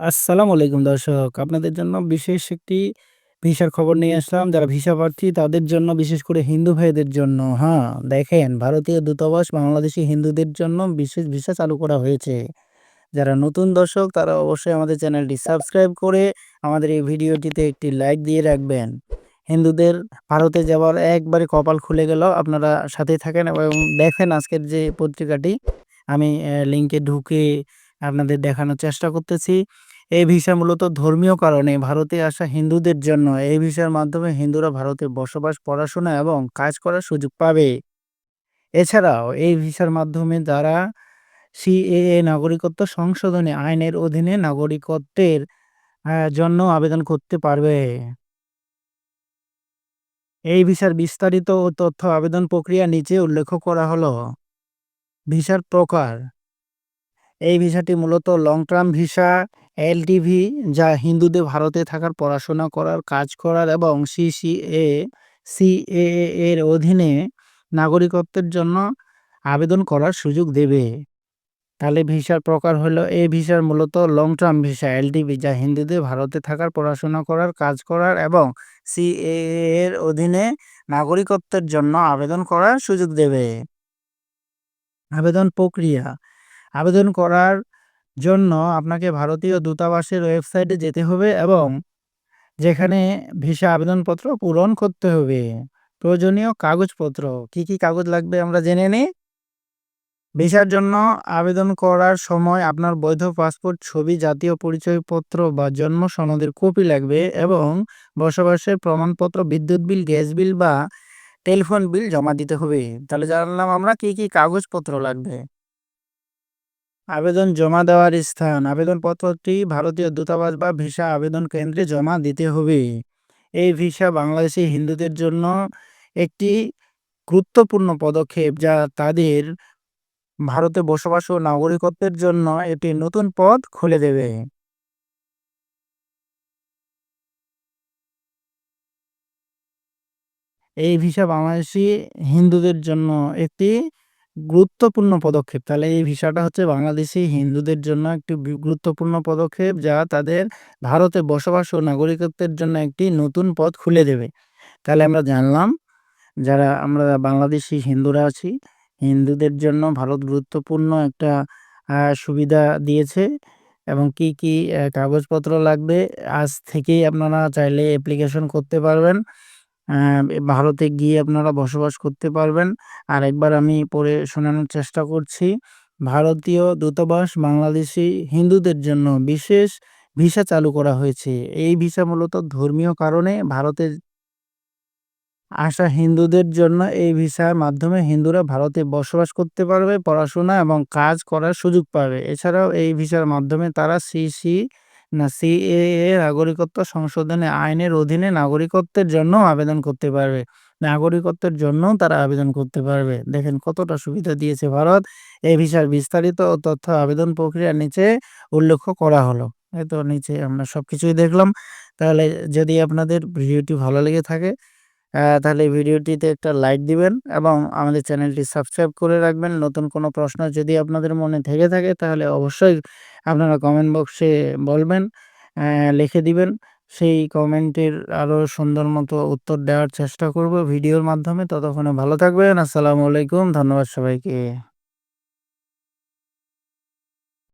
আসসালামু আলাইকুম দর্শক। আপনাদের জন্য বিশেষ একটি ভিসার খবর নিয়ে আসলাম। যারা ভিসা প্রার্থী তাদের জন্য বিশেষ করে হিন্দু ভাইদের জন্য। হ্যাঁ, দেখেন ভারতীয় দূতাবাস বাংলাদেশি হিন্দুদের জন্য বিশেষ ভিসা চালু করা হয়েছে। যারা নতুন দর্শক তারা অবশ্যই আমাদের চ্যানেলটি সাবস্ক্রাইব করে আমাদের এই ভিডিওটিতে একটি লাইক দিয়ে রাখবেন। হিন্দুদের ভারতে যাওয়ার একবারে কপাল খুলে গেল। আপনারা সাথে থাকেন এবং দেখেন আজকের যে পত্রিকাটি আমি লিংকে ঢুকে আপনাদের দেখানোর চেষ্টা করতেছি। এই ভিসা মূলত ধর্মীয় কারণে ভারতে আসা হিন্দুদের জন্য। এই ভিসার মাধ্যমে হিন্দুরা ভারতে বসবাস, পড়াশোনা এবং কাজ করার সুযোগ পাবে। এছাড়াও এই ভিসার মাধ্যমে যারা সিএএ নাগরিকত্ব সংশোধনী আইনের অধীনে নাগরিকত্বের জন্য আবেদন করতে পারবে। এই ভিসার বিস্তারিত ও তথ্য আবেদন প্রক্রিয়া নিচে উল্লেখ করা হলো। ভিসার প্রকার এই ভিসাটি মূলত লং টার্ম ভিসা এলটিভি যা হিন্দুদের ভারতে থাকার পড়াশোনা করার, কাজ করার এবং সিসিএ সিএএ এর অধীনে নাগরিকত্বের জন্য আবেদন করার সুযোগ দেবে। তাহলে ভিসার প্রকার হলো, এই ভিসার মূলত লং টার্ম ভিসা এলটিভি যা হিন্দুদের ভারতে থাকার, পড়াশোনা করার, কাজ করার এবং সিএএ এর অধীনে নাগরিকত্বের জন্য আবেদন করার সুযোগ দেবে। আবেদন প্রক্রিয়া আবেদন করার জন্য আপনাকে ভারতীয় দূতাবাসের ওয়েবসাইটে যেতে হবে এবং যেখানে ভিসা আবেদনপত্র পূরণ করতে হবে। প্রয়োজনীয় কাগজপত্র, কি কি কাগজ লাগবে আমরা জেনে নিই। ভিসার জন্য আবেদন করার সময় আপনার বৈধ পাসপোর্ট, ছবি, জাতীয় পরিচয়পত্র বা জন্ম সনদের কপি লাগবে এবং বসবাসের প্রমাণপত্র, বিদ্যুৎ বিল, গ্যাস বিল বা টেলিফোন বিল জমা দিতে হবে। তাহলে জানলাম আমরা কি কি কাগজপত্র লাগবে। আবেদন জমা দেওয়ার স্থান। আবেদনপত্রটি ভারতীয় দূতাবাস বা ভিসা আবেদন কেন্দ্রে জমা দিতে হবে। এই ভিসা বাংলাদেশি হিন্দুদের জন্য একটি গুরুত্বপূর্ণ পদক্ষেপ যা তাদের ভারতে বসবাস ও নাগরিকত্বের জন্য একটি নতুন পথ খুলে দেবে। এই ভিসা বাংলাদেশি হিন্দুদের জন্য একটি গুরুত্বপূর্ণ পদক্ষেপ। তাহলে এই ভিসাটা হচ্ছে বাংলাদেশি হিন্দুদের জন্য একটি গুরুত্বপূর্ণ পদক্ষেপ যা তাদের ভারতে বসবাস ও নাগরিকত্বের জন্য একটি নতুন পথ খুলে দেবে। তাহলে আমরা জানলাম, যারা আমরা বাংলাদেশি হিন্দুরা আছি, হিন্দুদের জন্য ভারত গুরুত্বপূর্ণ একটা সুবিধা দিয়েছে এবং কি কি কাগজপত্র লাগবে, আজ থেকেই আপনারা চাইলে অ্যাপ্লিকেশন করতে পারবেন। ভারতে গিয়ে আপনারা বসবাস করতে পারবেন। আর একবার আমি পড়ে শোনানোর চেষ্টা করছি, ভারতীয় দূতাবাস বাংলাদেশি হিন্দুদের জন্য বিশেষ ভিসা চালু করা হয়েছে। এই ভিসা মূলত ধর্মীয় কারণে ভারতে আসা হিন্দুদের জন্য এই ভিসার মাধ্যমে হিন্দুরা ভারতে বসবাস করতে পারবে, পড়াশোনা এবং কাজ করার সুযোগ পাবে। এছাড়াও এই ভিসার মাধ্যমে তারা সিসি না সিএএ নাগরিকত্ব সংশোধনে আইনের অধীনে নাগরিকত্বের জন্য আবেদন করতে পারবে। নাগরিকত্বের জন্য তারা আবেদন করতে পারবে। দেখেন কতটা সুবিধা দিয়েছে ভারত। এই ভিসার বিস্তারিত তথ্য আবেদন প্রক্রিয়ার নিচে উল্লেখ করা হলো। তো নিচে আমরা সবকিছুই দেখলাম। তাহলে যদি আপনাদের ভিডিওটি ভালো লেগে থাকে তাহলে ভিডিওটিতে একটা লাইক দিবেন এবং আমাদের চ্যানেলটি সাবস্ক্রাইব করে রাখবেন। নতুন কোনো প্রশ্ন যদি আপনাদের মনে থেকে থাকে, তাহলে অবশ্যই আপনারা কমেন্ট বক্সে বলবেন লিখে দিবেন। সেই কমেন্টের আরও সুন্দর মতো উত্তর দেওয়ার চেষ্টা করব ভিডিওর মাধ্যমে। ততক্ষণে ভালো থাকবেন। আসসালামু আলাইকুম। ধন্যবাদ সবাইকে।